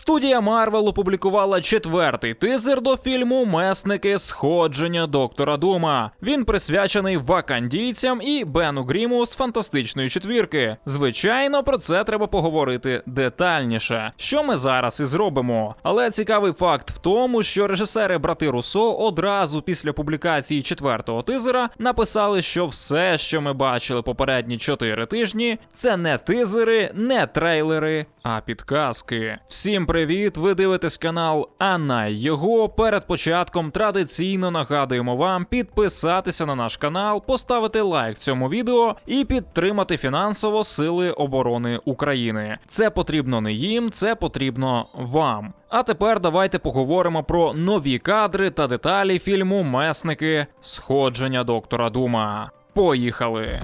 Студія Марвел опублікувала четвертий тизер до фільму Месники сходження доктора Дума. Він присвячений вакандійцям і Бену Гріму з фантастичної четвірки. Звичайно, про це треба поговорити детальніше, що ми зараз і зробимо. Але цікавий факт в тому, що режисери брати Руссо одразу після публікації четвертого тизера написали, що все, що ми бачили попередні чотири тижні, це не тизери, не трейлери, а підказки. Всім привіт! Ви дивитесь канал Анна його. Перед початком традиційно нагадуємо вам підписатися на наш канал, поставити лайк цьому відео і підтримати фінансово Сили оборони України. Це потрібно не їм, це потрібно вам. А тепер давайте поговоримо про нові кадри та деталі фільму Месники Сходження доктора Дума. Поїхали!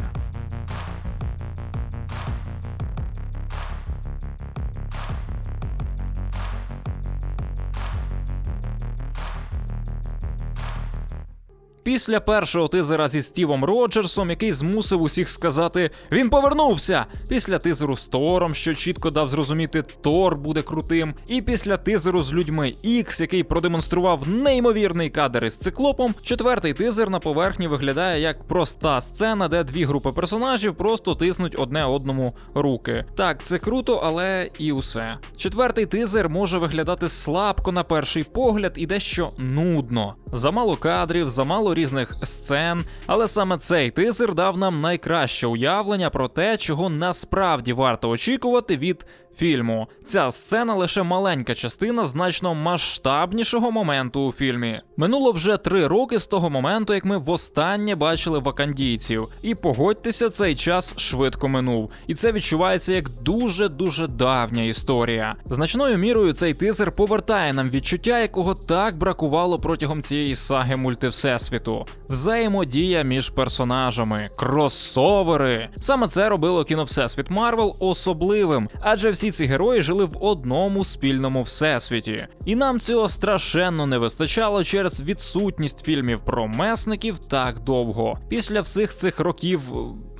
Після першого тизера зі Стівом Роджерсом, який змусив усіх сказати Він повернувся! Після тизеру з Тором, що чітко дав зрозуміти, Тор буде крутим. І після тизеру з людьми Ікс, який продемонстрував неймовірний кадр із циклопом, четвертий тизер на поверхні виглядає як проста сцена, де дві групи персонажів просто тиснуть одне одному руки. Так, це круто, але і усе. Четвертий тизер може виглядати слабко на перший погляд і дещо нудно. Замало кадрів, замало різних сцен, але саме цей тизер дав нам найкраще уявлення про те, чого насправді варто очікувати від фільму. Ця сцена лише маленька частина значно масштабнішого моменту у фільмі. Минуло вже три роки з того моменту, як ми востаннє бачили вакандійців. І погодьтеся, цей час швидко минув. І це відчувається як дуже дуже давня історія. Значною мірою цей тизер повертає нам відчуття, якого так бракувало протягом цієї саги мультивсесвіту. Взаємодія між персонажами, кросовери. Саме це робило кіно Всесвіт Марвел особливим, адже всі ці герої жили в одному спільному всесвіті. І нам цього страшенно не вистачало через відсутність фільмів про месників так довго. Після всіх цих років. е,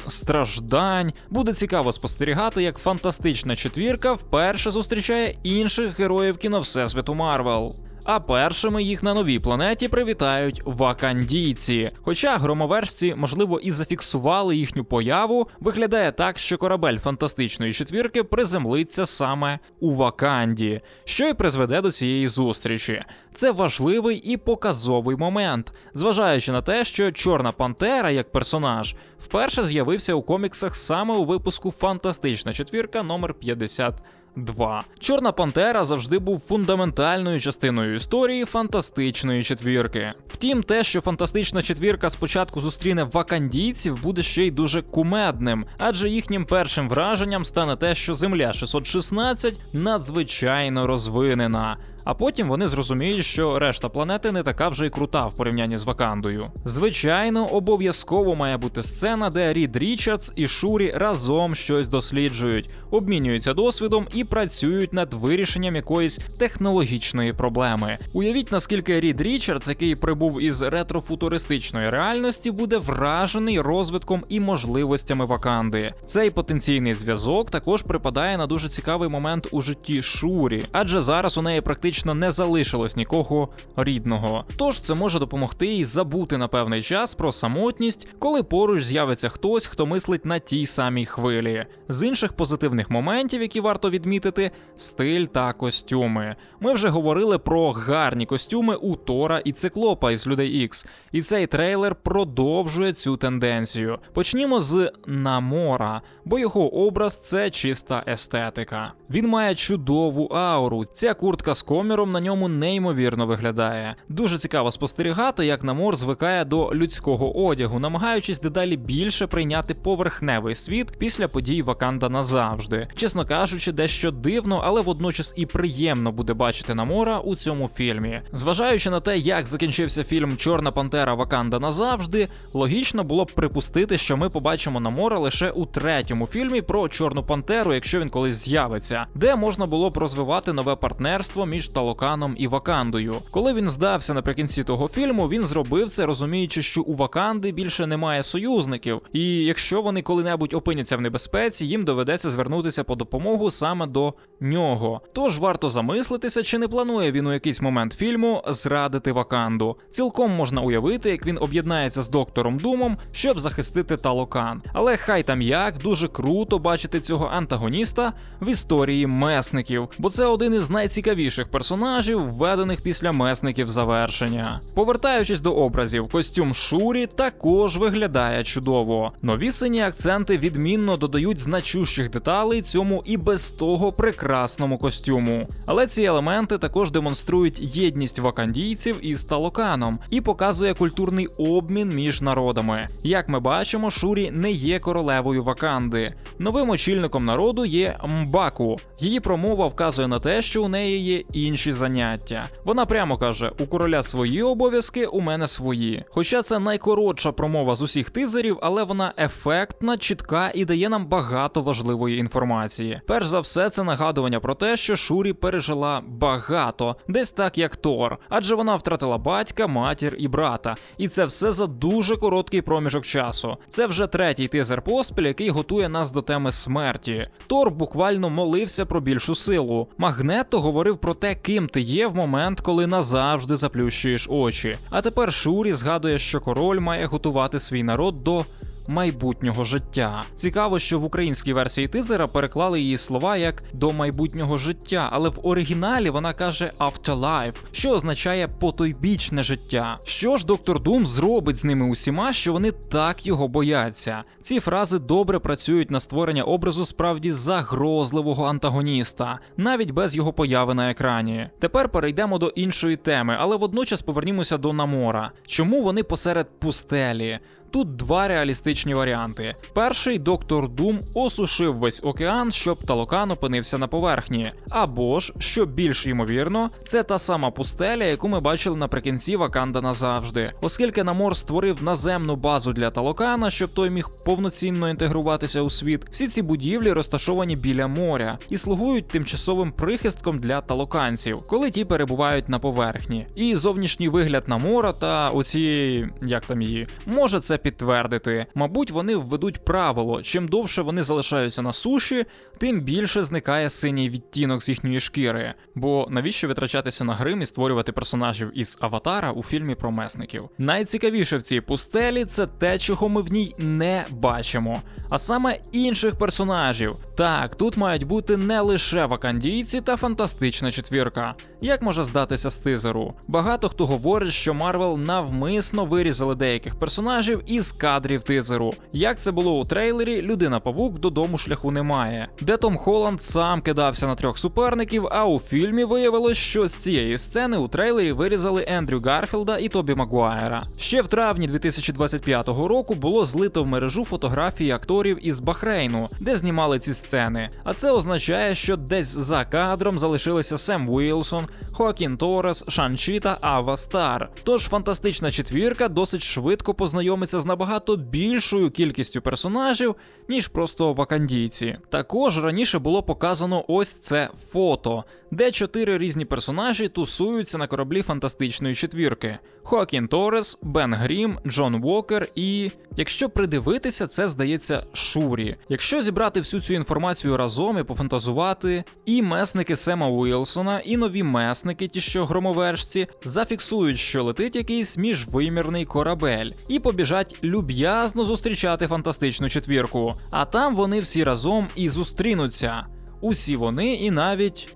Страждань буде цікаво спостерігати, як фантастична четвірка вперше зустрічає інших героїв кіно Всесвіту Марвел. А першими їх на новій планеті привітають вакандійці. Хоча громоверсці, можливо, і зафіксували їхню появу, виглядає так, що корабель фантастичної четвірки приземлиться саме у Ваканді, що й призведе до цієї зустрічі. Це важливий і показовий момент, зважаючи на те, що Чорна Пантера як персонаж вперше з'явився у коміксах саме у випуску Фантастична четвірка номер 50 2. Чорна Пантера завжди був фундаментальною частиною історії фантастичної четвірки. Втім, те, що фантастична четвірка спочатку зустріне вакандійців, буде ще й дуже кумедним, адже їхнім першим враженням стане те, що Земля 616 надзвичайно розвинена. А потім вони зрозуміють, що решта планети не така вже й крута в порівнянні з Вакандою. Звичайно, обов'язково має бути сцена, де Рід Річардс і Шурі разом щось досліджують, обмінюються досвідом і працюють над вирішенням якоїсь технологічної проблеми. Уявіть, наскільки Рід Річардс, який прибув із ретрофутуристичної реальності, буде вражений розвитком і можливостями Ваканди. Цей потенційний зв'язок також припадає на дуже цікавий момент у житті Шурі, адже зараз у неї практично не залишилось нікого рідного. Тож це може допомогти їй забути на певний час про самотність, коли поруч з'явиться хтось, хто мислить на тій самій хвилі. З інших позитивних моментів, які варто відмітити, стиль та костюми. Ми вже говорили про гарні костюми у Тора і Циклопа із Людей Ікс, і цей трейлер продовжує цю тенденцію. Почнімо з Намора, бо його образ це чиста естетика. Він має чудову ауру. Ця куртка з коміром на ньому неймовірно виглядає. Дуже цікаво спостерігати, як Намор звикає до людського одягу, намагаючись дедалі більше прийняти поверхневий світ після подій Ваканда назавжди. Чесно кажучи, дещо дивно, але водночас і приємно буде бачити Намора у цьому фільмі. Зважаючи на те, як закінчився фільм Чорна Пантера Ваканда назавжди, логічно було б припустити, що ми побачимо Намора лише у третьому фільмі про Чорну Пантеру, якщо він колись з'явиться, де можна було б розвивати нове партнерство між між Талоканом і Вакандою. Коли він здався наприкінці того фільму, він зробив це, розуміючи, що у Ваканди більше немає союзників, і якщо вони коли-небудь опиняться в небезпеці, їм доведеться звернутися по допомогу саме до нього. Тож варто замислитися, чи не планує він у якийсь момент фільму зрадити Ваканду. Цілком можна уявити, як він об'єднається з доктором Думом, щоб захистити Талокан. Але хай там як дуже круто бачити цього антагоніста в історії месників, бо це один із найцікавіших персонажів, введених після месників завершення. Повертаючись до образів, костюм Шурі також виглядає чудово. Нові сині акценти відмінно додають значущих деталей цьому і без того прекрасному костюму. Але ці елементи також демонструють єдність вакандійців із Талоканом і показує культурний обмін між народами. Як ми бачимо, Шурі не є королевою Ваканди. Новим очільником народу є Мбаку. Її промова вказує на те, що у неї є інші заняття. Вона прямо каже: у короля свої обов'язки, у мене свої. Хоча це найкоротша промова з усіх тизерів, але вона ефектна, чітка і дає нам багато важливої інформації. Перш за все, це нагадування про те, що Шурі пережила багато, десь так як Тор, адже вона втратила батька, матір і брата. І це все за дуже короткий проміжок часу. Це вже третій тизер поспіль, який готує нас до теми смерті. Тор буквально молився про більшу силу. Магнето говорив про те, ким ти є в момент, коли назавжди заплющуєш очі. А тепер Шурі згадує, що король має готувати свій народ до. Майбутнього життя цікаво, що в українській версії тизера переклали її слова як до майбутнього життя, але в оригіналі вона каже afterlife, що означає потойбічне життя. Що ж доктор Дум зробить з ними усіма, що вони так його бояться? Ці фрази добре працюють на створення образу справді загрозливого антагоніста, навіть без його появи на екрані. Тепер перейдемо до іншої теми, але водночас повернімося до Намора. Чому вони посеред пустелі? Тут два реалістичні варіанти. Перший доктор Дум осушив весь океан, щоб Талокан опинився на поверхні. Або ж, що більш ймовірно, це та сама пустеля, яку ми бачили наприкінці Ваканда назавжди, оскільки Намор створив наземну базу для Талокана, щоб той міг повноцінно інтегруватися у світ. Всі ці будівлі розташовані біля моря і слугують тимчасовим прихистком для талоканців, коли ті перебувають на поверхні. І зовнішній вигляд Намора та оцієї, як там її, може це підтвердити. Мабуть, вони введуть правило: чим довше вони залишаються на суші, тим більше зникає синій відтінок з їхньої шкіри. Бо навіщо витрачатися на грим і створювати персонажів із аватара у фільмі про месників? Найцікавіше в цій пустелі це те, чого ми в ній не бачимо, а саме інших персонажів. Так, тут мають бути не лише вакандійці та фантастична четвірка. Як може здатися з тизеру? Багато хто говорить, що Марвел навмисно вирізали деяких персонажів із кадрів тизеру. Як це було у трейлері, людина павук додому шляху немає, де Том Холланд сам кидався на трьох суперників. А у фільмі виявилось, що з цієї сцени у трейлері вирізали Ендрю Гарфілда і Тобі Магуайра. Ще в травні 2025 року було злито в мережу фотографії акторів із Бахрейну, де знімали ці сцени. А це означає, що десь за кадром залишилися Сем Уілсон, Хоакін Торес, Шанчі та Ава Стар. Тож фантастична четвірка досить швидко познайомиться з набагато більшою кількістю персонажів, ніж просто вакандійці. Також раніше було показано ось це фото, де чотири різні персонажі тусуються на кораблі фантастичної четвірки: Хоакін Торес, Бен Грім, Джон Уокер і, якщо придивитися, це здається Шурі. Якщо зібрати всю цю інформацію разом і пофантазувати, і месники Сема Уілсона, і нові месники, ті, що громовержці, зафіксують, що летить якийсь міжвимірний корабель, і побіжать люб'язно зустрічати фантастичну четвірку. А там вони всі разом і зустрінуться. Усі вони і навіть.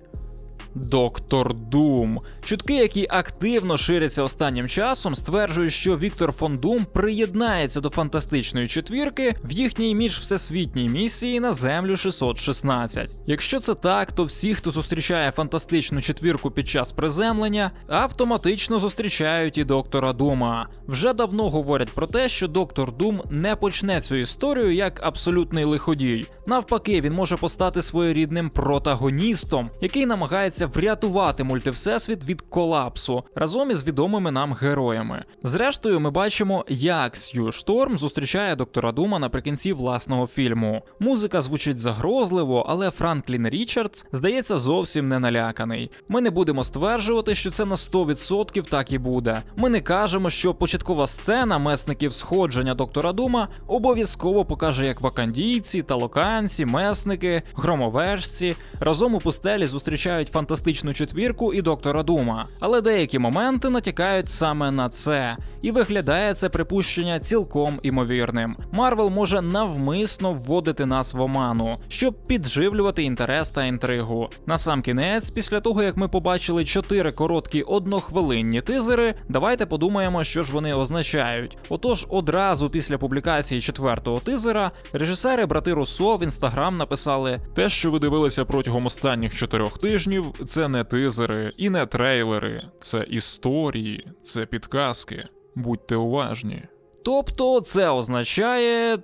Доктор Дум. Чутки, які активно ширяться останнім часом, стверджують, що Віктор фон Дум приєднається до фантастичної четвірки в їхній міжвсесвітній місії на землю 616. Якщо це так, то всі, хто зустрічає фантастичну четвірку під час приземлення, автоматично зустрічають і доктора Дума. Вже давно говорять про те, що доктор Дум не почне цю історію як абсолютний лиходій. Навпаки, він може постати своєрідним протагоністом, який намагається намагається врятувати мультивсесвіт від колапсу разом із відомими нам героями. Зрештою, ми бачимо, як Сью Шторм зустрічає доктора Дума наприкінці власного фільму. Музика звучить загрозливо, але Франклін Річардс здається зовсім не наляканий. Ми не будемо стверджувати, що це на 100% так і буде. Ми не кажемо, що початкова сцена месників сходження доктора Дума обов'язково покаже, як вакандійці, талоканці, месники, громовержці разом у пустелі зустрічають фантастичну четвірку і доктора Дума. Але деякі моменти натякають саме на це, і виглядає це припущення цілком імовірним. Марвел може навмисно вводити нас в оману, щоб підживлювати інтерес та інтригу. Насамкінець, після того як ми побачили чотири короткі однохвилинні тизери, давайте подумаємо, що ж вони означають. Отож, одразу після публікації четвертого тизера режисери брати Руссо в інстаграм написали: Те, що ви дивилися протягом останніх чотирьох тижнів, це не тизери і не трейлери, це історії, це підказки. Будьте уважні. Тобто це означає.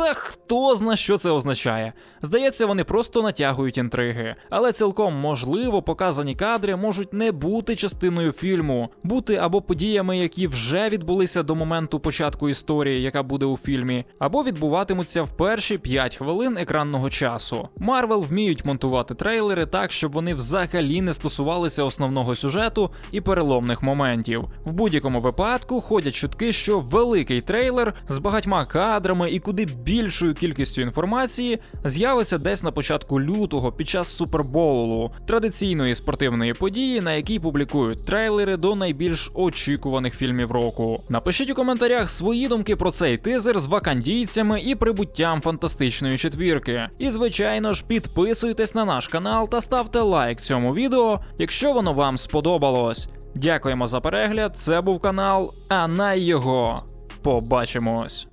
Та хто зна, що це означає? Здається, вони просто натягують інтриги, але цілком можливо показані кадри можуть не бути частиною фільму, бути або подіями, які вже відбулися до моменту початку історії, яка буде у фільмі, або відбуватимуться в перші 5 хвилин екранного часу. Марвел вміють монтувати трейлери так, щоб вони взагалі не стосувалися основного сюжету і переломних моментів. В будь-якому випадку ходять чутки, що великий трейлер з багатьма кадрами і куди більшою кількістю інформації з'явиться десь на початку лютого під час супербоулу, традиційної спортивної події, на якій публікують трейлери до найбільш очікуваних фільмів року. Напишіть у коментарях свої думки про цей тизер з вакандійцями і прибуттям фантастичної четвірки. І звичайно ж, підписуйтесь на наш канал та ставте лайк цьому відео, якщо воно вам сподобалось. Дякуємо за перегляд. Це був канал Анай його. Побачимось.